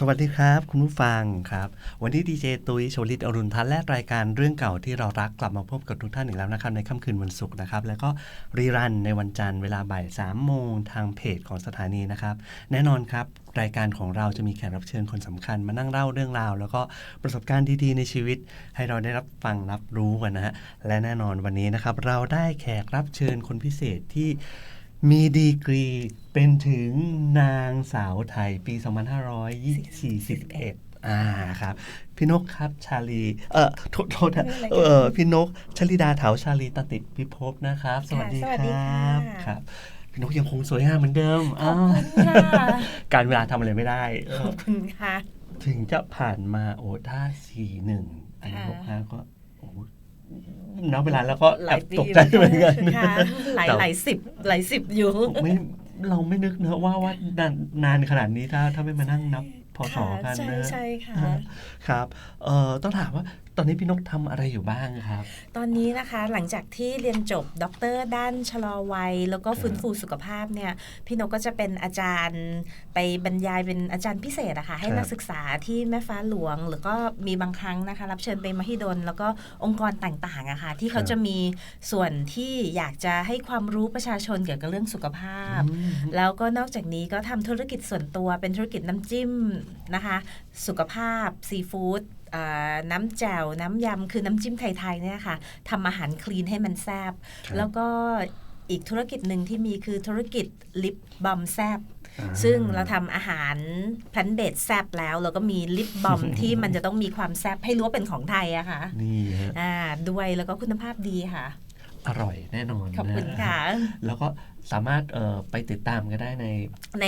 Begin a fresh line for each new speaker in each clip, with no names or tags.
สวัสดีครับ คุณผู้ฟังครับ วันนี้ดีเจตุยโชลิตอรุณทัศน์และรายการเรื่องเก่าที่เรารักกลับมาพบกับทุกท่านอีกแล้วนะครับ ในค่ำคืนวันศุกร์นะครับ แล้วก็รีรันในวันจันทร์เวลาบ่าย3ามโมงทางเพจของสถานีนะครับ แน่นอนครับ รายการของเราจะมีแขกรับเชิญคนสำคัญมานั่งเล่าเรื่องราว แล้วก็ประสบการณ์ดีๆในชีวิต ให้เราได้รับฟังรับรู้กันนะฮะและแน่นอนวันนี้นะครับเราได้แขกรับเชิญคนพิเศษที่ มีดีกรีเป็นถึงนางสาวไทยปี 2541อ่าครับ พี่นกครับชาลี เออโทษโทษนะเออพี่นกชลิดาเถาชาลีตติพิภพนะครับ สวัสดี
ค่ะ
ค
สวัสดี
รั
ค่ะ
บครับพี่นกยังคงสวยงามเหมือนเดิม
ขอบคุณ
อ่า
ค่ะ
การเวลาทำอะไรไม่ได้เอ
ข
อ
อบคุณค่ะ
ถึงจะผ่านมาโอ้ถ้าสี่หนึ่งอันนี้
ค่ะ
หกห้าก็โอ้ นับเวลาแล้วก็
ห
แอ
ลาย
บ
ปี
ตกใจเหมือนกัน
ค่ะหลาย
แต่
หลายสิบหลายสิบอยู่
ไม่เราไม่นึกเนอะว่าว่านานนานขนาดนี้ถ้าถ้าไม่มานั่งนับพศ
ค่ะ
กัน
ใช่
นะ
ใช่ค่ะ
อ่าครับเอ่อต้องถามว่า ตอนนี้พี่นกทำอะไรอยู่บ้างครับ
ตอนนี้นะคะหลังจากที่เรียนจบด็อกเตอร์ด้านชะลอวัย แล้วก็ฟื้นฟูสุขภาพเนี่ยพี่นกก็จะเป็นอาจารย์ไปบรรยายเป็นอาจารย์พิเศษอะค่ะให้
ครับ
นักศึกษาที่แม่ฟ้าหลวง หรือก็มีบางครั้งนะคะ รับเชิญไปมหิดล แล้วก็องค์กรต่างๆอะค่ะที่เขาจะมีส่วนที่อยากจะให้ความรู้ประชาชนเกี่ยวกับเรื่องสุขภาพ
อืม
แล้วก็นอกจากนี้ก็ทำธุรกิจส่วนตัวเป็นธุรกิจน้ำจิ้มนะคะ สุขภาพซีฟู้ดอ่า น้ำแจ่วน้ำยำคือน้ำจิ้มไทยๆเนี่ยค่ะทำอาหารคลีนให้มันแซบ
ครับ
แล้วก็อีกธุรกิจหนึ่งที่มีคือธุรกิจลิปบอมแซบ
อ่า
ซึ่งเราทำอาหารแพลนเบดแซบแล้วแล้วก็มีลิปบอมที่มันจะต้องมีความแซบให้รู้ว่าเป็นของไทยอะค่ะ
นี่ฮะ
อ่าด้วยแล้วก็คุณภาพดีค่ะ
อร่อยแน่นอน
ขอบคุณ
น
ค่ะ
แล้วก็สามารถเอ่อไปติดตามก็ได้ใน
ใน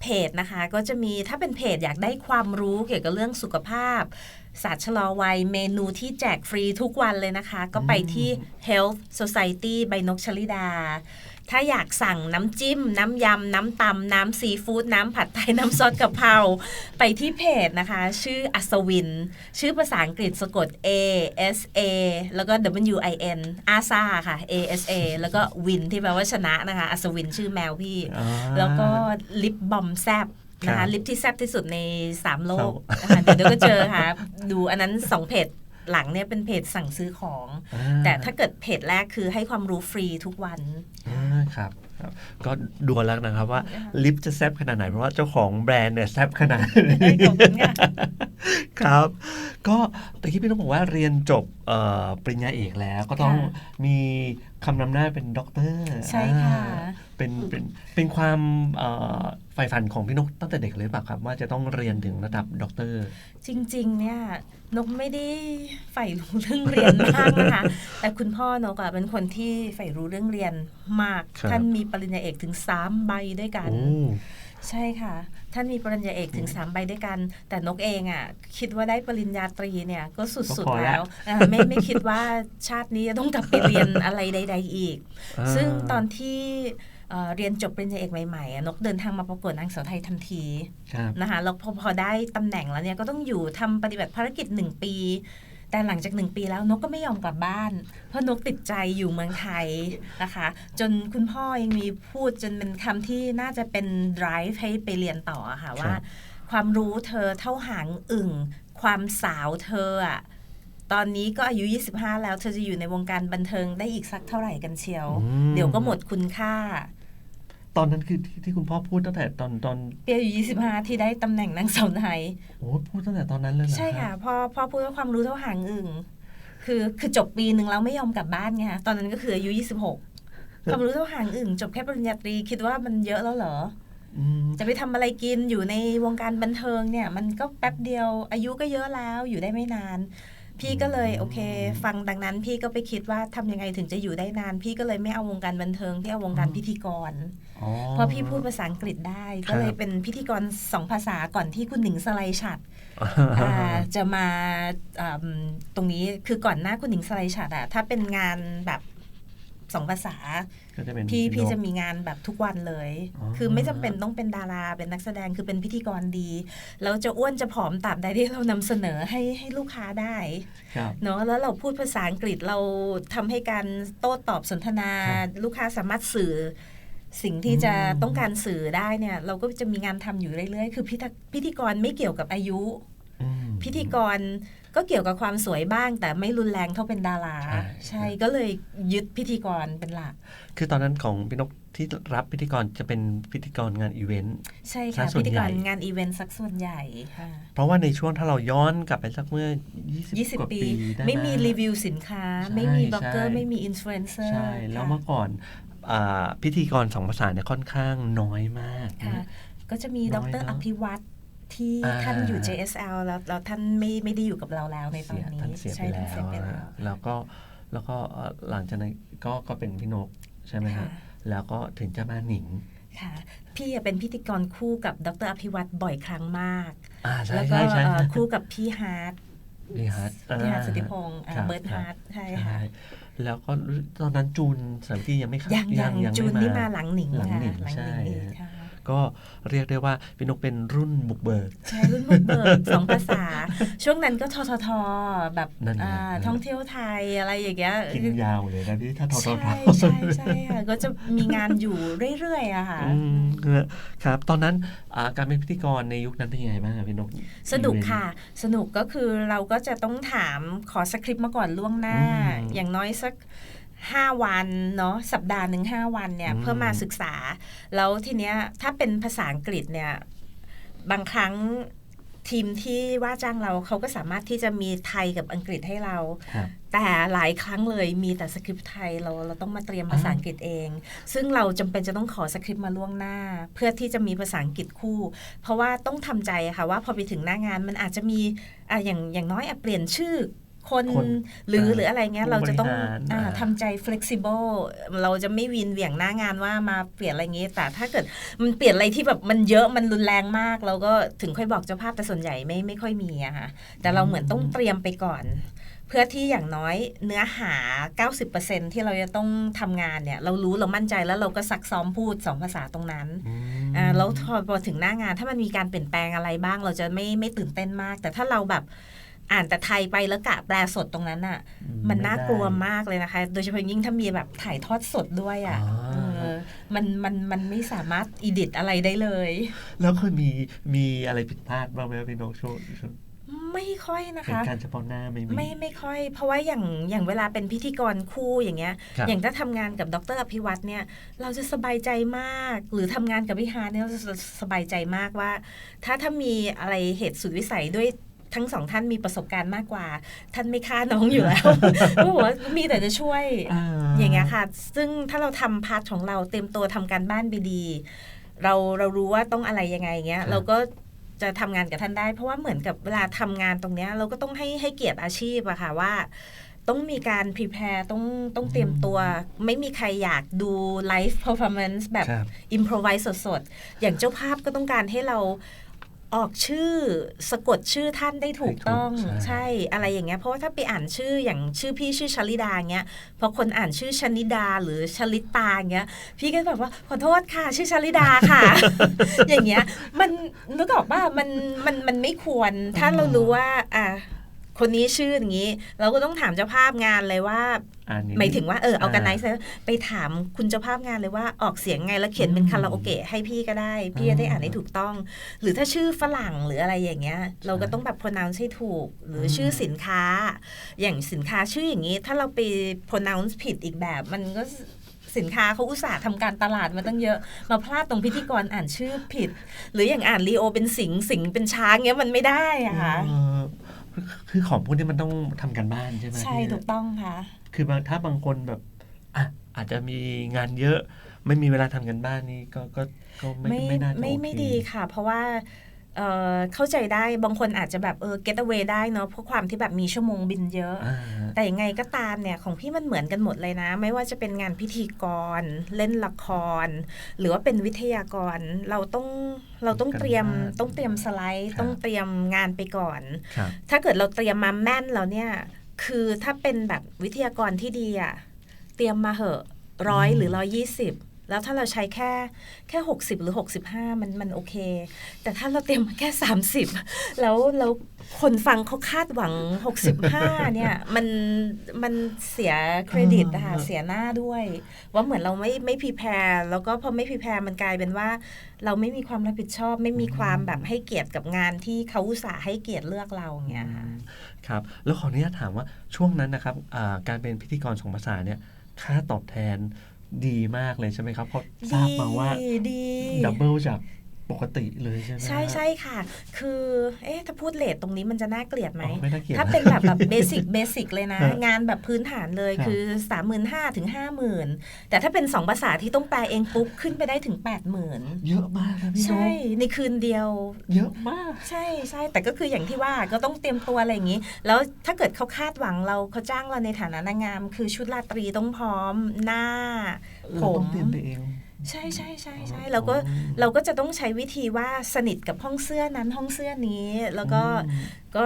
เพจนะคะ ก็จะมีถ้าเป็นเพจอยากได้ความรู้เกี่ยวกับเรื่องสุขภาพศาสตร์ชะลอวัยเมนูที่แจกฟรีทุกวันเลยนะคะ ก็ไปที่ Health Society ใบนกชลิดา ถ้าอยากสั่งน้ำจิ้ม น้ำยำ น้ำตำ น้ำซีฟู้ด น้ำผัดไทย น้ำซอสกะเพรา ไปที่เพจนะคะ ชื่ออัศวิน ชื่อภาษาอังกฤษสะกด A S A แล้วก็ W I N อาซาค่ะ A S A แล้วก็วินที่แปลว่าชนะนะคะ อัศวินชื่อแมวพี่
อ่า
แล้วก็ลิปบอมแซบนะ
ครั
คะ
บ
ลิปที่แซบที่สุดใน 3 โลก
สาม
นะคะเดี๋ยวเดี๋ยวก็เจอค่ะ ดูอันนั้น 2 เพจ หลังเนี่ยเป็นเพจสั่งซื้อของ
อ่
แต่ถ้าเกิดเพจแรกคือให้ความรู้ฟรีทุกวัน
อ่าครับครับก็ดูแล้วนะครับว่าลิปจะแซบขนาดไหน เพราะว่าเจ้าของแบรนด์เนี่ยแซบขนาดนี้
ขอบคุณค่ะ
ครับ ก็ตะกี้พี่ต้องบอกว่าเรียนจบเอ่อปริญญาเอกแล้วก็ต้อง
ค่ะ
มี คำนำหน้าเป็นด็อกเตอร์
ใช่ค่ะ
อ่าเป็นเป็นเป็นความเอ่อใฝ่ฝันของพี่นกตั้งแต่เด็กเลยหรือเปล่าครับ ว่าจะต้องเรียนถึงระดับด็อกเตอร์
จริง ๆ เนี่ย นกไม่ได้ใฝ่รู้เรื่องเรียนมากนะคะแต่คุณพ่อนกอะเป็นคนที่ใฝ่รู้เรื่องเรียนมาก
ครับ
ท่านมีปริญญาเอกถึง3ใบด้วยกัน
โอ้
ใช่ค่ะ ท่านมีปริญญาเอกถึง 3 ใบด้วยกัน แต่นกเองอะ คิดว่าได้ปริญญาตรีเนี่ย ก็สุด
ก็พอ
ๆ
แล้
แล้ววอ่าไม่ไม่คิดว่าชาตินี้จะต้องกลับไปเรียนอะไรใด ๆ อีก
อ่า
ซึ่งตอนที่เอ่อเรียนจบปริญญาเอกใหม่ๆอะนกเดินทางมาประกวดนางสาวไทยทันที
ครับ
นะคะแล้วพอพอได้ตำแหน่งแล้วเนี่ยก็ต้องอยู่ทำปฏิบัติภารกิจหนึ่งปี แต่หลังจากหนึ่งปีแล้วนกก็ไม่ยอมกลับบ้าน เพราะนกติดใจอยู่เมืองไทยนะคะ จนคุณพ่อยังมีพูดจนเป็นคำที่น่าจะเป็น drive ให้ไปเรียนต่ออะค่ะว่า ความรู้เธอเท่าหางอึ่ง ความสาวเธออะตอนนี้ก็อายุ 25 แล้วเธอจะอยู่ในวงการบันเทิงได้อีกสักเท่าไหร่กันเชียว
อืม
เดี๋ยวก็หมดคุณค่า
ตอนนั้นคือที่ที่คุณพ่อพูดตั้งแต่ตอนตอน
เปียอายุ25 ที่ได้ตำแหน่งนางสาวไทย
โอ้พูดตั้งแต่ตอนนั้นเลยเหรอ
ใช่ค่ะ
รับ
พอพอพูดว่าความรู้เท่าหางอึ่งคือคือจบปีหนึ่งแล้วไม่ยอมกลับบ้านไงคะตอนนั้นก็คืออายุ26ความรู้เท่าหางอึ่งจบแค่ปริญญาตรีคิดว่ามันเยอะแล้วเหรอ
อืม
จะไปทำอะไรกินอยู่ในวงการบันเทิงเนี่ย มันก็แป๊บเดียวอายุก็เยอะแล้วอยู่ได้ไม่นาน พี่ก็เลย
อืม
โอเค ฟังดังนั้น พี่ก็ไปคิดว่าทำยังไงถึงจะอยู่ได้นาน พี่ก็เลยไม่เอาวงการบันเทิง พี่เอาวงการพิธีกร
อ๋อ
เพราะพี่พูดภาษาอังกฤษได้
ครับ
ก็เลยเป็นพิธีกรสองภาษาก่อนที่คุณหนิงสไลชัดอ่าจะมาอ่าตรงนี้คือก่อนหน้าคุณหนิงสไลชัดอะถ้าเป็นงานแบบ สองภาษา
ก็จะเป็น
พี่พี่
นก
จะมีงานแบบทุกวันเลย
อ๋อ
คือไม่จำเป็นต้องเป็นดาราเป็นนักแสดงคือเป็นพิธีกรดี แล้วจะอ้วนจะผอมตราบใดที่เรานำเสนอให้ให้ลูกค้าได้
ครับ
เนาะแล้วเราพูดภาษาอังกฤษเราทำให้การโต้ตอบสนทนา
ครับ
ลูกค้าสามารถสื่อสิ่งที่จะ
อืม
ต้องการสื่อได้เนี่ย เราก็จะมีงานทำอยู่เรื่อยๆ คือพิธีพิธีกรไม่เกี่ยวกับอายุ
อืม
พิธีกร ก็เกี่ยวกับความสวยบ้าง แต่ไม่รุนแรงเท่าเป็นดารา
ใช่
ใช่ก็เลยยึดพิธีกรเป็นหลัก
คือตอนนั้นของพี่นกที่รับพิธีกรจะเป็นพิธีกรงานอีเวนต์
ใช่
ซะ
ค่ะ
ส่วน
พิธี
ให
ก
ญ่
รงานอีเวนต์สักส่วนใหญ่ค่ะ
เพราะว่าในช่วงถ้าเราย้อนกลับไปสักเมื่อ 20 กว่า
20ปี
ปีด้
ไม่มี
นะ
รีวิวสินค้า
ใช่
ไม่มีบล็อกเกอร์
ใช่
ไม่มีอินฟลูเอนเซอร์
ใช่แล้วเมื่อก่อนอ่าพิธีกรสองภาษาเนี่ยค่อนข้างน้อยมาก
ค่ะ
นะ
ก็จะมี
น้
ด
อย
ร
เนอะ
อภิวัตร ที่
อ่า
ท่านอยู่ JSL แล้วแล้วท่านไม่ไม่ได้อยู่กับเราแล้วในตอ
เสี
น
ย
นี้
ท่านเสียไป
ใช่ท่าน
แล้
เสียวไปแล้ว
นะแล้วก็แล้วก็เอ่อหลังจากนั้นก็ก็เป็นพี่นกใช่ไหมฮะ
ค่ะ
แล้วก็ถึงจะมาหนิง
ค่ะ พี่อะเป็นพิธีกรคู่กับดรอภิวัตรบ่อยครั้งมาก
อ่าใช่
แล้วก็
ใช่ใช่
เอ่อคู่กับพี่ฮาร์ด
พี่ฮาร์ด
พี่ฮาร์ด
อ่า
สุทธิพงศ์อ่า
ครับ
เบิร์ด
ครับ
ฮาร์ดใช่
ใช่
ค่ะ
แล้วก็ตอนนั้นจูนเสริมที่ยังไม่เข้า
ยังยังจูน
ไนี่
มาหลังหนิง
หลัง
ค่ะ
หนิง
หลังหนิง
ใช่
อีกค่ะ
ก็เรียกได้ว่าพี่นกเป็นรุ่นบุกเบิก
ใช่รุ่นบุกเบิกสองภาษา ช่วงนั้นก็ทททแบบ
นั่นไง
อ่า
นั่นแหละ
ท่องเที่ยวไทยอะไรอย่างเงี้ย
กินยาวเลยนะที่ถ้าทอทอ
ใช่
ทอ
ใช่ใช่ค่ะก็จะมีงานอยู่เรื่อยๆอะค่ะ
อืมครับ ตอนนั้นอ่าการเป็นพิธีกรในยุคนั้นเป็นยังไงบ้างครับพี่นก
สนุกค่ะ สนุกก็คือเราก็จะต้องถามขอสคริปต์มาก่อนล่วงหน้า
อืม
อย่างน้อยสัก 5 วันเนาะสัปดาห์หนึ่ง5วันเนี่ย
อืม
เพื่อมาศึกษา แล้วทีเนี้ยถ้าเป็นภาษาอังกฤษเนี่ยบางครั้งทีมที่ว่าจ้างเราเขาก็สามารถที่จะมีไทยกับอังกฤษให้เรา
ครับ
แต่หลายครั้งเลยมีแต่สคริปต์ไทยเราเราต้องมาเตรียมภาษาอังกฤษเอง ซึ่งเราจำเป็นจะต้องขอสคริปต์มาล่วงหน้า เพื่อที่จะมีภาษาอังกฤษคู่ เพราะว่าต้องทำใจอะค่ะว่าพอไปถึงหน้างานมันอาจจะมีอะอย่างอย่างน้อยอะเปลี่ยนชื่อ คน
คน
หรือ
อ่า
หรืออะไรเงี้ย
ผู้
เราจะต้อง
บริหาร
อ่า
อ่า
ทำใจ flexible เราจะไม่วีนเหวี่ยงหน้างานว่ามาเปลี่ยนอะไรเงี้ยแต่ถ้าเกิดมันเปลี่ยนอะไรที่แบบมันเยอะมันรุนแรงมาก เราก็ถึงค่อยบอกเจ้าภาพแต่ส่วนใหญ่ไม่ไม่ค่อยมีอะค่ะแต่เราเหมือนต้องเตรียมไปก่อน เพื่อที่อย่างน้อยเนื้อหา 90%ที่เราจะต้องทำงานเนี่ย เรารู้เรามั่นใจแล้วเราก็ซักซ้อมพูด2ภาษาตรงนั้น
อืม
อ่าแล้วพอพอถึงหน้างานถ้ามันมีการเปลี่ยนแปลงอะไรบ้าง เราจะไม่ไม่ตื่นเต้นมาก แต่ถ้าเราแบบ อ่านแต่ไทยไปแล้วกะแปลสดตรงนั้นอะ มันน่ากลัวมากเลยนะคะ โดยเฉพาะยิ่งถ้ามีแบบถ่ายทอดสดด้วยอะ
อ๋อ
เออมันมันมันไม่สามารถอีดิตอะไรได้เลย
แล้วเคยมีมีอะไรผิดพลาดบ้างไหมครับพี่นกช่วงช่วง
ไม่ค่อยนะ
เหตุ
คะ
การณ์เฉพาะหน้าไม่มี
ไม่ไม่ค่อย เพราะว่าอย่างอย่างเวลาเป็นพิธีกรคู่อย่างเงี้ย
ครับ
อย่างถ้าทำงานกับดรอภิวัตเนี่ย เราจะสบายใจมาก หรือทำงานกับพี่ฮาร์ดเนี่ยเราจะสบายใจมากว่า ถ้าถ้ามีอะไรเหตุสุดวิสัยด้วย ทั้งสองท่านมีประสบการณ์มากกว่า ท่านไม่ฆ่าน้องอยู่แล้วก็บอกว่ามีแต่จะช่วย
อ่า
อย่างเงี้ยค่ะ ซึ่งถ้าเราทำพาร์ทของเราเต็มตัวทำการบ้านไปดี เราเรารู้ว่าต้องอะไรยังไงเงี้ย
ครับ
เราก็จะทำงานกับท่านได้ เพราะว่าเหมือนกับเวลาทำงานตรงเนี้ยเราก็ต้องให้ให้เกียรติอาชีพอะค่ะว่า ต้องมีการ prepare ต้องต้องเตรียมตัว ไม่มีใครอยากดู live performance แบบ
ครับ
improvise สดๆ อย่างเจ้าภาพก็ต้องการให้เรา ออกชื่อสะกดชื่อท่านได้ถูกต้อง
ให้ถูกใช่
ใช่อะไรอย่างเงี้ยเพราะว่าถ้าไปอ่านชื่ออย่างชื่อพี่ชื่อชลิดาเงี้ยพอคนอ่านชื่อชนิดาหรือชลิตาเงี้ย พี่ก็แบบว่าขอโทษค่ะ ชื่อชลิดาค่ะ อย่างเงี้ย มันนึกออกว่ามันมันมันไม่ควรถ้าเรารู้ว่าอะ คนนี้ชื่ออย่างนี้ เราก็ต้องถามเจ้าภาพงานเลยว่า
อ่านนี้
หมายถึงว่าเออเอากันไน
อ่า
ซ์ไปถามคุณเจ้าภาพงานเลยว่าออกเสียงไงแล้วเขียนเป็น
อืม
คาราโอเกะให้พี่ก็ได้ พี่จะได้อ่านให้ถูกต้อง หรือถ้าชื่อฝรั่งหรืออะไรอย่างเงี้ย เราก็ต้องแบบ pronounce ให้ถูก หรืออ
ม
ชื่อสินค้า อย่างสินค้าชื่ออย่างนี้ ถ้าเราไป pronounce ผิดอีกแบบมันก็สินค้าเขาอุตส่าห์ทำการตลาดมาตั้งเยอะ มาพลาดตรงพิธีกรอ่านชื่อผิด หรืออย่างอ่านลีโอเป็นสิงสิงเป็นช้างเงี้ยมันไม่ได้อะค่ะ
เออ คือของพวกนี้มันต้องทำกันบ้านใช่ไหม
ใช่
พี่
ถูกต้องค่ะ
คือบางถ้าบางคนแบบอะอาจจะมีงานเยอะ ไม่มีเวลาทำกันบ้านนี่ก็ก็ก็ไม่
ไม่
ไม่น่าจะ
ไม่
โอเค
ไม่ดีค่ะ เพราะว่า เอ่อเข้าใจได้บางคนอาจจะแบบเออ get away ได้เนาะเพราะความที่แบบมีชั่วโมงบินเยอะ
อ่า
แต่ยังไงก็ตามเนี่ย ของพี่มันเหมือนกันหมดเลยนะ ไม่ว่าจะเป็นงานพิธีกร เล่นละคร หรือว่าเป็นวิทยากรเราต้องเราต้องเตรียมต้องเตรียมสไลด์ ต้องเตรียมงานไปก่อน
ครับ
ถ้าเกิดเราเตรียมมาแม่นแล้วเนี่ย คือถ้าเป็นแบบวิทยากรที่ดีอะเตรียมมาเหอะร้อยหรือร้อยี่สิบ แล้วถ้าเราใช้แค่แค่ 60 หรือ 65 มันมันโอเค แต่ถ้าเราเตรียมมาแค่ 30 แล้วแล้วคนฟังเขาคาดหวัง 65 เนี่ย มันมันเสียเครดิตอะค่ะ
อ่า
เสียหน้าด้วย ว่าเหมือนเราไม่ไม่พีแพรแล้วก็พอไม่พีแพรมันกลายเป็นว่า เราไม่มีความรับผิดชอบ ไม่มีความแบบให้เกียรติกับงานที่เขาอุตส่าห์ให้เกียรติเลือกเราอย่างเงี้ยค่ะ
ครับแล้วขออนุญาตถามว่าช่วงนั้นนะครับอ่าการเป็นพิธีกรสองภาษาเนี่ยค่าตอบแทน ดีมากเลยใช่ไหมครับเพราะทราบมาว่า
ดีดี
ดับเบิลจาก ปกติเลยใช่ไหม
ใช่ใช่ค่ะ คือ เอ๊ะถ้าพูดเลทตรงนี้มันจะน่าเกลียดไหม
อ๋อไม่น่าเกลียด
ถ้าเป็นแบบแบบเบสิกเบสิกเลยนะ
ฮะ
งานแบบพื้นฐานเลย
ครับ
คือ 3 5 0 0 0ถึง50,000แต่ถ้าเป็น 2 ภาษาที่ต้องแปลเองปุ๊บ ขึ้นไปได้ถึง 80,000
เยอะมากครับพี่
ใช่ ในคืนเดียว
เยอะมาก
ใช่ใช่แต่ก็คืออย่างที่ว่าก็ต้องเตรียมตัวอะไรอย่างนี้ แล้วถ้าเกิดเขาคาดหวังเราเขาจ้างเราในฐานะนางงาม คือชุดราตรีต้องพร้อมหน้าผ
เราต้อ
ม
งเตรียมไปเอง
ใช่ใช่ใช่ใช่แล้วก็เราก็จะต้องใช้วิธีว่าสนิทกับห้องเสื้อนั้นห้องเสื้อนี้แล้วก็
อืม
ก็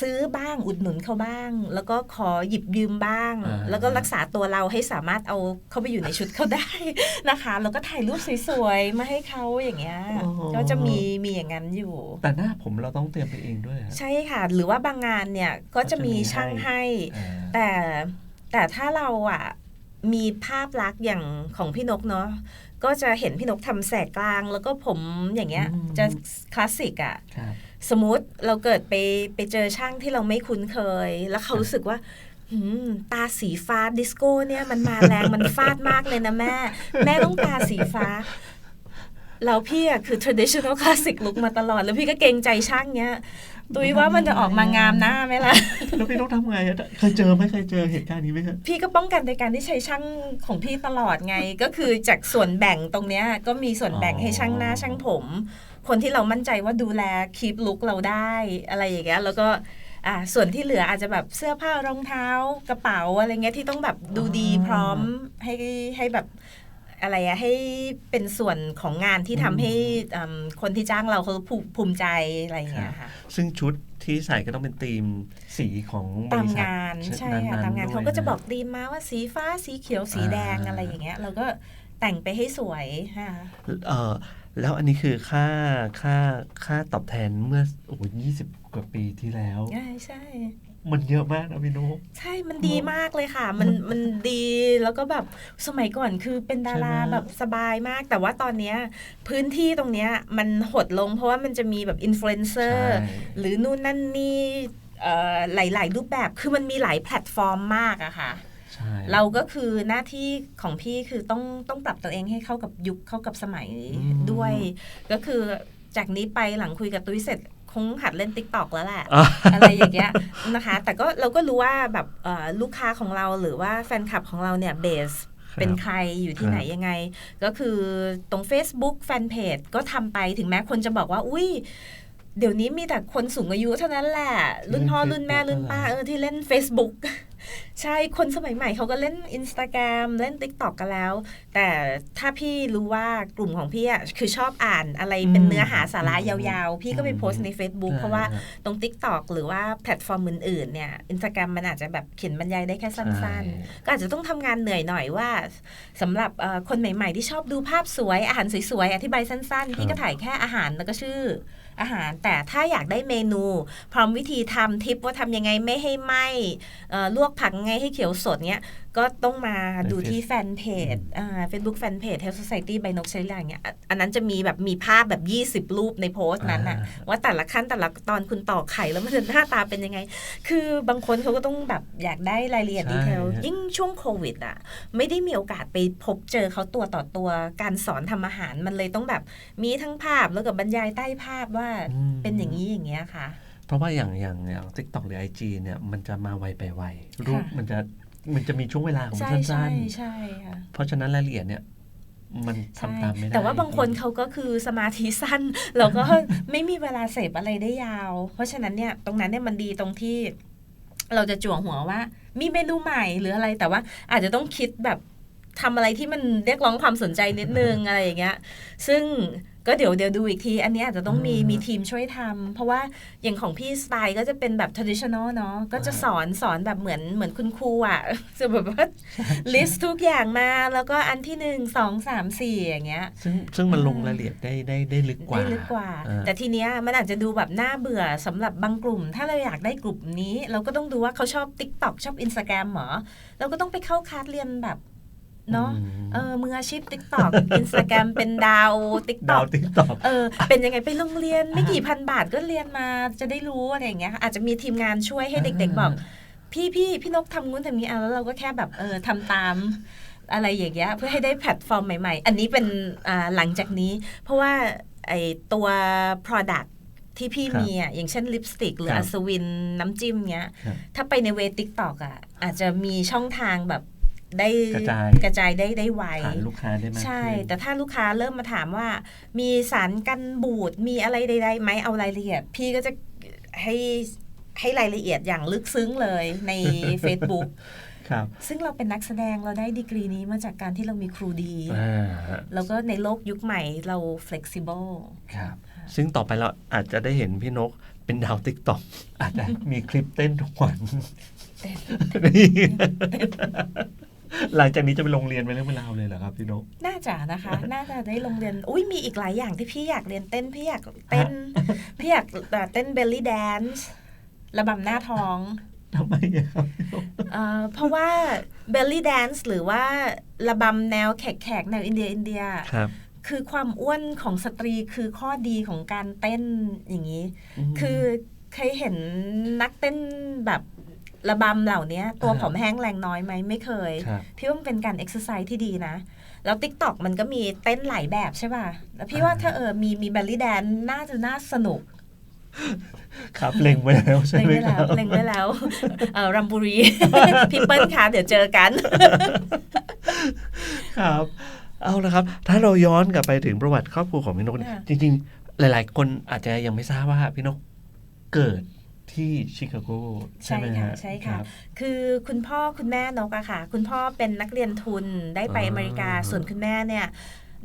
ซื้อบ้างอุดหนุนเขาบ้าง แล้วก็ขอหยิบยืมบ้าง
อ่า
แล้วก็รักษาตัวเราให้สามารถเอาเข้าไปอยู่ในชุดเขาได้นะคะ แล้วก็ถ่ายรูปสวยๆมาให้เขาอย่างเงี้ยก็จะมีมีอย่างนั้นอยู่
แต่หน้าผมเราต้องเตรียมไปเองด้วยฮะ
ใช่ค่ะ หรือว่าบางงานเนี่ยก็จะมีช่างให้
อ่า
แต่แต่ถ้าเราอะ มีภาพลักษณ์อย่างของพี่นกเนาะก็จะเห็นพี่นกทำแสกกลาง แล้วก็ผมอย่างเงี้ย
อืม
จะคลาสสิกอะ
ครับ
สมมติเราเกิดไปไปเจอช่างที่เราไม่คุ้นเคย แล้วเขารู้สึกว่าหืมตาสีฟ้าดิสโก้เนี่ยมันมาแรงมันฟาดมากเลยนะแม่ แม่ต้องตาสีฟ้าแล้วพี่อะคือ traditional classic look มาตลอด แล้วพี่ก็เกรงใจช่างเนี้ย ตุยว่ามันจะออกมางามหน้าไหมล่ะ
แล้วพี่ต้องทำไงอะเคยเจอไหมเคยเจอเหตุการณ์นี้ไหมครับ
พี่ก็ป้องกันในการที่ใช้ช่างของพี่ตลอดไง ก็คือจากส่วนแบ่งตรงเนี้ยก็มีส่วนแบ่งให้ช่างหน้าช่างผม คนที่เรามั่นใจว่าดูแลคีปลุกเราได้อะไรอย่างเงี้ยแล้วก็อ่าส่วนที่เหลืออาจจะแบบเสื้อผ้ารองเท้ากระเป๋าอะไรเงี้ยที่ต้องแบบดูดี
อ่า
พร้อมให้ให้แบบ อะไรอะให้เป็นส่วนของงานที่ทำให้อืมคนที่จ้างเราเขาภูภูมิใจอะไรอย่างเงี้ยค่ะ
ซึ่งชุดที่ใส่ก็ต้องเป็นธีมสีของบ
ตาม
ริษัท
งานใช่ค่ะ
นั้นๆ
ตามงาน
ด้วย
เขาก็จะ
น
บอกธีมมาว่าสีฟ้าสีเขียวสีแดง
อ่า
อะไรอย่างเงี้ยเราก็แต่งไปให้สวยค่ะ
เออแล้วอันนี้คือค่าค่าค่าตอบแทนเมื่อโอ้ยี่สิบกว่าปีที่แล้ว
ใช่ใช่
มันเยอะมากนะพี่นุ๊ก
ใช่มันดีมากเลยค่ะ มันมันดีแล้วก็แบบสมัยก่อนคือเป็นดารา
ใช่ไหม
แบบสบายมาก แต่ว่าตอนเนี้ยพื้นที่ตรงเนี้ยมันหดลงเพราะว่ามันจะมีแบบอินฟลูเอนเซอร์
ใช่
หรือนู่นนั่นนี่เอ่อหลาย ๆ รูปแบบคือมันมีหลายแพลตฟอร์มมากอะค่ะ
ใช่
เราก็คือหน้าที่ของพี่คือต้องต้องปรับตัวเองให้เข้ากับยุคเข้ากับสมัย
อืม
ด้วย ก็คือจากนี้ไปหลังคุยกับตุ้ยเสร็จ คงหัดเล่นติ๊กตอกแล้วแหละ
อะ
อะไรอย่างเงี้ยนะคะ แต่ก็เราก็รู้ว่าแบบเอ่อลูกค้าของเราหรือว่าแฟนคลับของเราเนี่ยเบส
ครับ
เป็นใครอยู่ที่
ครับ
ไหนยังไง ก็คือตรง Facebook แฟนเพจก็ทำไปถึงแม้คนจะบอกว่า อุ้ยเดี๋ยวนี้มีแต่คนสูงอายุเท่านั้นแหละ รุ่นพ่อรุ่นแม่รุ่นป้าเออที่เล่น Facebook ใช่คนสมัยใหม่เขาก็เล่น Instagram เล่น TikTok กันแล้ว แต่ถ้าพี่รู้ว่ากลุ่มของพี่อะคือชอบอ่านอะไรเป็นเนื้อหาสาระยาวๆ พี่ก็ไปโพสต์ใน Facebook เพราะว่าตรง TikTok หรือว่าแพลตฟอร์มอื่นๆเนี่ย Instagram มันอาจจะแบบเขียนบรรยายได้แค่สั้น
ใช่
ๆก็อาจจะต้องทำงานเหนื่อยหน่อยว่าสำหรับเอ่อคนใหม่ๆ ที่ชอบดูภาพสวยอาหารสวยๆอธิบายสั้นๆ พี่ก็ถ่ายแค่อาหารแล้วก็ชื่อ อาหาร แต่ถ้าอยากได้เมนู พร้อมวิธีทำทิปว่าทำยังไงไม่ให้ไหมลวกผักไงให้เขียวสดเนี้ย ก็ต้องมาดูที่แฟนเพจอ่า Facebook แฟนเพจ Health Society by นกชลิลาอย่างเงี้ยอะอันนั้นจะมีแบบมีภาพแบบ 20 รูปในโพสต์นั้นน่ะ
อ่า
ว่าแต่ละขั้นแต่ละตอนคุณต่อไข่แล้วมันจะหน้าตาเป็นยังไง คือบางคนเขาก็ต้องแบบอยากได้รายละเอียด
ใช่
ดีเทล ยิ่งช่วงโควิดอะไม่ได้มีโอกาสไปพบเจอเขาตัวต่อตัวการสอนทำอาหารมันเลยต้องแบบมีทั้งภาพแล้วกับบรรยายใต้ภาพว่า
อืม
เป็นอย่างนี้อย่างเงี้ยค่ะ
เพราะว่าอย่างอย่างอย่างทิกตอกหรือไอจีเนี่ยมันจะมาไวไปไวรูป
ค่ะ
มันจะ มันจะมีช่วงเวลาของมัน
ใช่
สั้
ใช่
น
ใช่ค่ะ
ๆ เพราะฉะนั้นรายละเอียดเนี่ย มัน
ใช่
ทำตามไม่ได้
แต่ว่าบางคนเขาก็คือสมาธิสั้น แล้วก็ ไม่มีเวลาเสพอะไรได้ยาว เพราะฉะนั้นเนี่ยตรงนั้นเนี่ยมันดีตรงที่ เราจะจั่วหัวว่า มีเมนูใหม่หรืออะไรแต่ว่า อาจจะต้องคิดแบบทำอะไรที่มันเรียกร้องความสนใจนิดนึง อะไรอย่างเงี้ย ซึ่ง ก็เดี๋ยวเดี๋ยวดูอีกที อันนี้อาจจะต้องมี
อืม
มีทีมช่วยทำเพราะว่าอย่างของพี่สไตล์ก็จะเป็นแบบ traditional เนาะก็จะสอนสอนแบบเหมือนเหมือนคุณครูอะจะแบบว่า list ทุกอย่างมา แล้วก็อันที่หนึ่งสองสามสี่อย่างเงี้ย
ซึ่งซึ่งมันลงรายละเอียดได้ได้ได้ลึกกว่า
ได้ลึกกว่า
อ่
แต่ทีเนี้ยมันอาจจะดูแบบน่าเบื่อสำหรับบางกลุ่ม ถ้าเราอยากได้กลุ่มนี้ เราก็ต้องดูว่าเขาชอบ TikTok ชอบ Instagram เหรอเราก็ต้องไปเข้าคลาสเรียนแบบ เนาะ
ม
เออมืออาชีพ TikTok Instagram เป็นดาว
ดาว
TikTok
ติ๊กต็อก
เออเป็นยังไงไปโรงเรียนไม่กี่พันบาทก็เรียนมาจะได้รู้อะไรอย่างเงี้ยอาจจะมีทีมงานช่วยให้เด็ก ๆ บอก พี่พี่พี่นกทำงู้นทำนี้อะแล้วเราก็แค่แบบเออทำตามอะไรอย่างเงี้ยเพื่อให้ได้แพลตฟอร์มใหม่ ๆ อันนี้เป็นอ่าหลังจากนี้ เพราะว่าไอตัว product ที่พี่
ครับ
มีอะอย่างเช่นลิปสติก หรือ
ครั
อั
บ
ศวินน้ำจิ้มเงี้ย
ครับ
ถ้าไปในเวทิกตอกอะอาจจะมีช่องทางแบบ ได้
กระจาย
กระจายได้ได้ไว
ฐานลูกค้าได้มาก
ใช่
ขึ้น
แต่ถ้าลูกค้าเริ่มมาถามว่า มีสารกันบูดมีอะไรใดๆไหมเอารายละเอียด พี่ก็จะให้ให้รายละเอียดอย่างลึกซึ้งเลยใน Facebook
ครับ
ซึ่งเราเป็นนักแสดงเราได้ดีกรีนี้มาจากการที่เรามีครูดี
อ่า
แล้วก็ในโลกยุคใหม่เรา flexible
ครับ ซึ่งต่อไปเราอาจจะได้เห็นพี่นกเป็นดาวติ๊กต็อกอาจจะมีคลิปเต้นทุกวันนี่ หลังจากนี้จะไปโรงเรียนไปเรื่องเวลาวเลยเหรอครับพี่นก
น่าจะนะคะ น่าจะได้โรงเรียน อุ้ยมีอีกหลายอย่างที่พี่อยากเรียนเต้นพี่อยากเต้นพี่อยากเอ่อเต้น belly dance ระบำหน้าท้อง
ทำไมอะครับพี่นก
เอ่อเพราะว่า belly dance หรือว่าระบำแนวแขกๆแนวอินเดียอินเดีย
ครับ
คือความอ้วนของสตรีคือข้อดีของการเต้นอย่างนี้
ม
คือเคยเห็นนักเต้นแบบ ระบำเหล่านี้ตัว
อ่า
ผอมแห้งแรงน้อยไหมไม่เคย
ครับ
พี่ว่ามันเป็นการเอ็กซ์ไซส์ที่ดีนะ แล้ว t ิ k t o k มันก็มีเต้นหลายแบบใช่ป่ะ แล้วพี่ว่า
อ่า
ถ้าเออมีมี belly dance น่าจะน่าสนุก
ครับเล็งไว้แล้วใช่
เล็ง
ไหม
ไว้
ค
แล้
รั
ว
บ
เล็งไว้แล้วเออรัมบุรี พี่เปิ้ลคะเดี๋ยวเจอกัน
ครับเอาละครับ ถ้าเราย้อนกลับไปถึงประวัติครอบครัวของพี่นกเนี่ย
ค่ะ
จริง ๆ หลาย ๆ คนอาจจะยังไม่ทราบว่าพี่นกเกิด ที่ชิคาโกใช่
ใช่
ไหม
ค่ะ
ฮะ
ใช่
ค
ค่ะ
รับ
คือคุณพ่อคุณแม่นกอะค่ะ คุณพ่อเป็นนักเรียนทุนได้ไป
อ่า
อเมริกาส่วนคุณแม่เนี่ย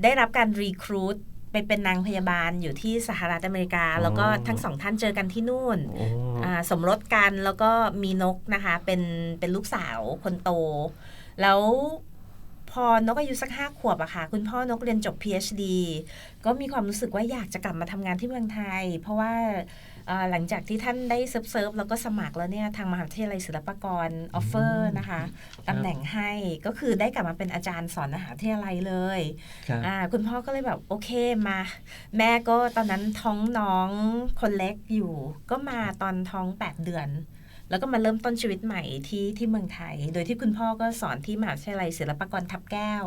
ได้รับการรีครูทไปเป็นนางพยาบาลอยู่ที่สหรัฐอเมริกา แล้วก็ทั้งสองท่านเจอกันที่นู่น
โอ้
อ่าสมรสกันแล้วก็มีนกนะคะเป็นเป็นลูกสาวคนโต แล้วพอนกอายุสักห้าขวบอะค่ะ คุณพ่อนกเรียนจบ PhD ก็มีความรู้สึกว่าอยากจะกลับมาทำงานที่เมืองไทย เพราะว่าเอ่อ หลังจากที่ท่านได้เซิร์ฟเซิร์ฟแล้วก็สมัครแล้วเนี่ยทางมหาวิทยาลัยศิลปากรออฟเฟอร์นะคะตำแหน่งให้ก็คือได้กลับมาเป็นอาจารย์สอนมหาวิทยาลัยเลย
ครับ
อ่าคุณพ่อก็เลยแบบโอเคมา แม่ก็ตอนนั้นท้องน้องคนเล็กอยู่ ก็มาตอนท้อง 8 เดือน แล้วก็มาเริ่มต้นชีวิตใหม่ที่ที่เมืองไทย โดยที่คุณพ่อก็สอนที่มหาวิทยาลัยศิลปากรทับแก้ว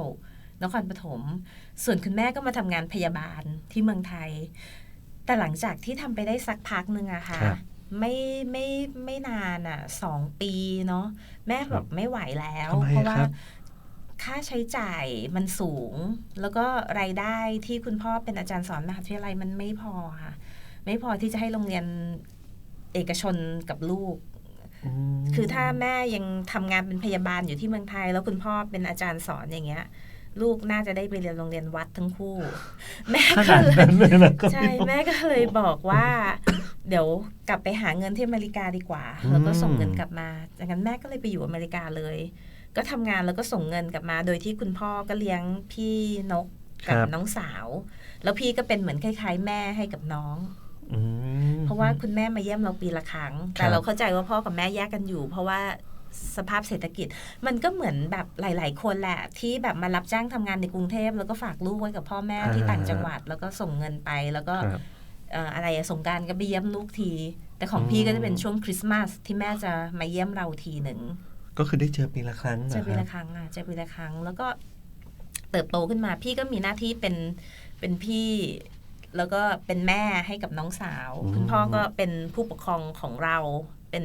นครปฐม ส่วนคุณแม่ก็มาทำงานพยาบาลที่เมืองไทย แต่หลังจากที่ทำไปได้สักพักหนึ่งอะค่ะ
ครับ
ไม่ไม่ไม่นานอะสองปีเนาะแม่แบบไม่ไหวแล้ว
ทำไม
เพราะ
อะ
ว่า
ครับ
ค่าใช้จ่ายมันสูง แล้วก็รายได้ที่คุณพ่อเป็นอาจารย์สอนมหาวิทยาลัยมันไม่พอค่ะ ไม่พอที่จะให้โรงเรียนเอกชนกับลูก
ม
คือถ้าแม่ยังทำงานเป็นพยาบาลอยู่ที่เมืองไทย แล้วคุณพ่อเป็นอาจารย์สอนอย่างเงี้ย ลูกน่าจะได้ไปเรียนโรงเรียนวัดทั้งคู่ แม่
ข
ก็
นาด
เลย
นั้นเลยเหรอครับ
ใช่
พี่นก
แม่ก็เลยบอกว่า เดี๋ยวกลับไปหาเงินที่อเมริกาดีกว่า แล้วก็ส่งเงินกลับมาจากนั้นแม่ก็เลยไปอยู่อเมริกาเลย ก็ทำงานแล้วก็ส่งเงินกลับมา โดยที่คุณพ่อก็เลี้ยงพี่นกกับ
ครับ
น้องสาว แล้วพี่ก็เป็นเหมือนคล้าย ๆ แม่ให้กับน้อง
อืม
เพราะว่าคุณแม่มาเยี่ยมเราปีละครั้ง
ครั
แต่
บ
เราเข้าใจว่าพ่อกับแม่แยกกันอยู่ เพราะว่า สภาพเศรษฐกิจ มันก็เหมือนแบบหลาย ๆ คนแหละ ที่แบบมารับจ้างทำงานในกรุงเทพแล้วก็ฝากลูกไว้กับพ่อแม่ที่ต่างจังหวัด แล้วก็ส่งเงินไปแล้วก็
ครับ
เอ่ออะไรอะสงกรารก็ไปเยี่ยมลูกที แต่ของพี่
อืม
ก็จะเป็นช่วงคริสต์มาสที่แม่จะมาเยี่ยมเราทีหนึ่ง
ก็คือได้เจอปีละครั้ง
เจอปี
นะครั
ละ
บ
ครั้งอะเจอปีละครั้ง แล้วก็เติบโตขึ้นมา พี่ก็มีหน้าที่เป็นเป็นพี่แล้วก็เป็นแม่ให้กับน้องสาว
อืม
คุณพ่อก็เป็นผู้ปกครองของเราเป็น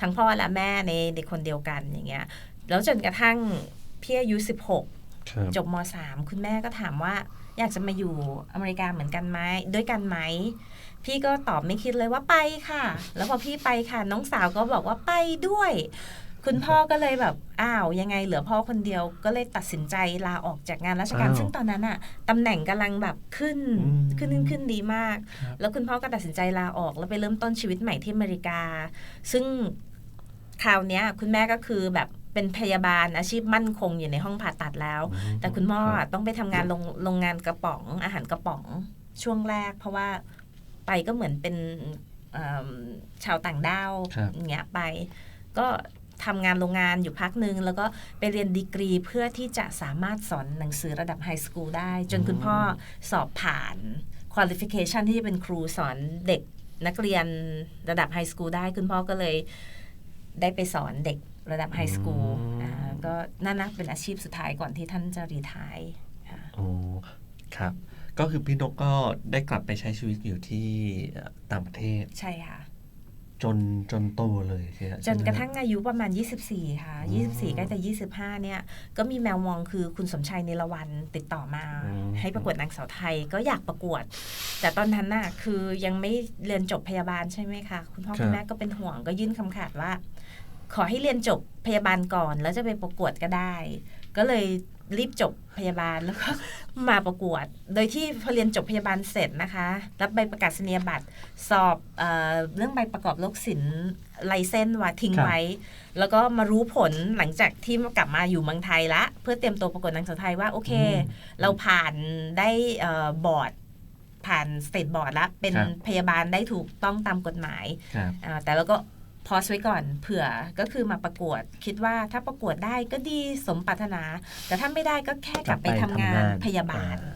ทั้งพ่อและแม่ในในคนเดียวกันอย่างเงี้ยแล้วจนกระทั่งพี่อายุสิบหก
ครับ
จบม .3 คุณแม่ก็ถามว่าอยากจะมาอยู่อเมริกาเหมือนกันไหมด้วยกันไหมพี่ก็ตอบไม่คิดเลยว่าไปค่ะ แล้วพอพี่ไปค่ะ น้องสาวก็บอกว่าไปด้วย คุณพ่อก็เลยแบบอ้าวยังไงเหลือพ่อคนเดียวก็เลยตัดสินใจลาออกจากงานราชการ
อ้าว
ซึ่งตอนนั้นอะตำแหน่งกำลังแบบขึ้น
อืม
ขึ้นขึ้นขึ้นดีมาก
ครับ
แล้วคุณพ่อก็ตัดสินใจลาออกแล้วไปเริ่มต้นชีวิตใหม่ที่อเมริกา ซึ่งคราวเนี้ยคุณแม่ก็คือแบบเป็นพยาบาลอาชีพมั่นคงอยู่ในห้องผ่าตัดแล้ว แต่คุณพ่อ
รับ
ต้องไปทำงานโรงโรงงานกระป๋องอาหารกระป๋องช่วงแรก เพราะว่าไปก็เหมือนเป็นเอิ่มชาวต่างด้าว
ครับ
อย่างเงี้ยไป ก็ ทำงานโรงงานอยู่พักหนึ่งแล้วก็ไปเรียนดีกรีเพื่อที่จะสามารถสอนหนังสือระดับไฮสคูลได้ จนคุณพ่อสอบผ่าน qualification ที่จะเป็นครูสอนเด็กนักเรียนระดับไฮสคูลได้คุณพ่อก็เลยได้ไปสอนเด็กระดับไฮสคูล
อืม
อ่าก็นั่นนะเป็นอาชีพสุดท้ายก่อนที่ท่านจะรีทายค่ะ
โอ้ครับ ก็คือพี่นกก็ได้กลับไปใช้ชีวิตอยู่ที่ต่างประเทศ
ใช่ค่ะ
จนจนโตเลยใช่ไหม
จนกระทั่งอายุประมาณ 24 ค่ะ
อืม
24ใกล้จะ 25 เนี่ย ก็มีแมวมองคือคุณสมชัยในละวันติดต่อมา
อืม
ให้ประกวดนางสาวไทยก็อยากประกวด แต่ตอนนั้นน่ะคือยังไม่เรียนจบพยาบาลใช่ไหมคะ คุณพ่อคุณแม่ก็เป็นห่วงก็ยื่นคำขาดว่า ขอให้เรียนจบพยาบาลก่อน แล้วจะไปประกวดก็ได้ ก็เลย รีบจบพยาบาลแล้วก็มาประกวด โดยที่พอเรียนจบพยาบาลเสร็จนะคะ รับใบประกาศนียบัตรสอบเออเรื่องใบประกอบโรคศิลป์ไลเซนส์ไว้ทิ้ง
ครับ
ไว้ แล้วก็มารู้ผลหลังจากที่กลับมาอยู่เมืองไทยละ เพื่อเตรียมตัวประกวดนางสาวไทยว่า โอเค เราผ่านได้เอ่อบอร์ดผ่านสเตทบอร์ดแล้วเป็น
ครับ
พยาบาลได้ถูกต้องตามกฎหมาย
ครับ
อ่าแต่เราก็ พอสไว้ก่อนเผื่อก็คือมาประกวดคิดว่าถ้าประกวดได้ก็ดีสมปรารถนา แต่ถ้าไม่ได้ก็แค่กลับไปทำงานพยาบาล
อ่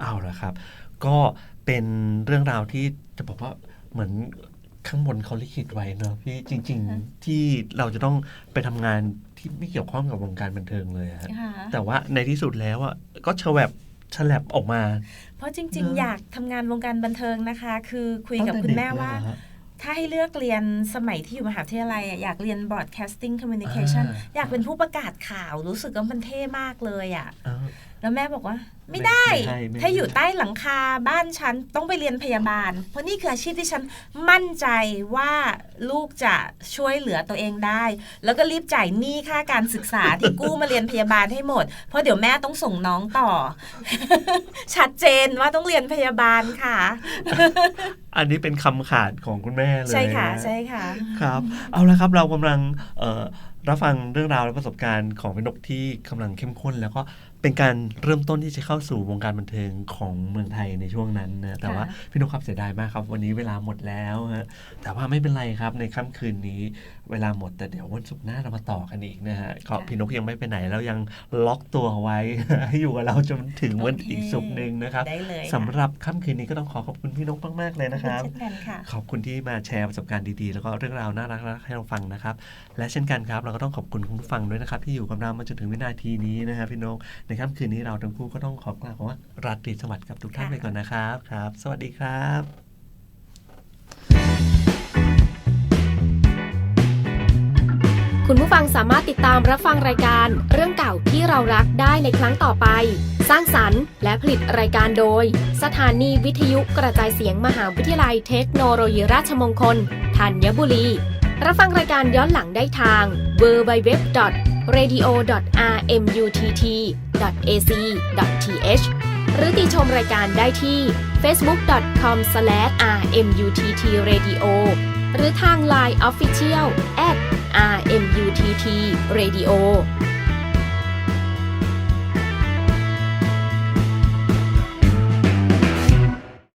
เอาละครับ ก็เป็นเรื่องราวที่จะบอกว่าเหมือนข้างบนเขาลิขิตไว้เนอะพี่จริง ๆ ที่เราจะต้องไปทำงานที่ไม่เกี่ยวข้องกับวงการบันเทิงเลยอะฮะแต่ว่าในที่สุดแล้วอะก็เฉวบฉลับออกมา
เพราะจริง
เนอะ
ๆอยากทำงานวงการบันเทิงนะคะ คือคุยกับ
ตั้ง
คุ
ต่
ณแม่
เด็กเลย
ว่า
เหรอฮะ
ถ้าให้เลือกเรียนสมัยที่อยู่มหาวิทยาลัยอะอยากเรียน broadcasting communication
อ่า
อยากเป็นผู้ประกาศข่าวรู้สึกว่ามันเท่มากเลยอะ่ะ
อ้าว
แล้วแม่บอกว่า
ไม่
ไม่ได้
ไม่ให้ไม่ให้
ถ้าอยู่ใต้หลังคาบ้านฉันต้องไปเรียนพยาบาล เพราะนี่คืออาชีพที่ฉันมั่นใจว่าลูกจะช่วยเหลือตัวเองได้ แล้วก็รีบจ่ายหนี้ค่าการศึกษาที่กู้มาเรียนพยาบาลให้หมด เพราะเดี๋ยวแม่ต้องส่งน้องต่อ ชัดเจนว่าต้องเรียนพยาบาลค่ะ
อันนี้เป็นคำขาดของคุณแม่เลย
ใช่ค่ะ
น
ใช่ค่ะ
ครับ เอาละครับเรากำลังเอ่อรับฟังเรื่องราวและประสบการณ์ของพี่นกที่กำลังเข้มข้น แล้วก็ เป็นการเริ่มต้นที่จะเข้าสู่วงการบันเทิงของเมืองไทยในช่วงนั้นนะแต่ว่าพี่นกครับเสียดายมากครับ วันนี้เวลาหมดแล้วฮะแต่ว่าไม่เป็นไรครับในค่ำคืนนี้ เวลาหมดแต่เดี๋ยววันศุกร์หน้าเรามาต่อกันอีกนะฮะก็พี่นกยังไม่ไปไหนแล้วยังล็อกตัวเอาไว้ให้อยู่กับเราจนถึงวัน
โอเค
อีกศุกร์หนึ่งนะครับ
ได้เลยค่ะ
สำหรับค่ำคืนนี้ก็ต้องขอขอบคุณพี่นกมากๆเลยนะครับ
เช่นกันค่ะ
ขอบคุณที่มาแชร์ประสบการณ์ดีๆ แล้วก็เรื่องราวน่ารักๆให้เราฟังนะครับ และเช่นกันครับ เราก็ต้องขอบคุณคุณผู้ฟังด้วยนะครับ ที่อยู่กับเรามาจนถึงวินาทีนี้นะครับพี่นกในค่ำคืนนี้เราทั้งคู่ก็ต้องขอกล่าวคำว่าราตรีสวัสดิ์กับทุกท่าน
ค่ะ
ไปก่อนนะครับครับ สวัสดีครับ
คุณผู้ฟังสามารถติดตามรับฟังรายการเรื่องเก่าที่เรารักได้ในครั้งต่อไป สร้างสรรค์และผลิตรายการโดย สถานีวิทยุกระจายเสียงมหาวิทยาลัยเทคโนโลยีราชมงคลธัญบุรี รับฟังรายการย้อนหลังได้ทาง www.radio.rmutt.ac.th หรือติชมรายการได้ที่ facebook.com/rmuttradio หรือทาง Line Official @rmuttradio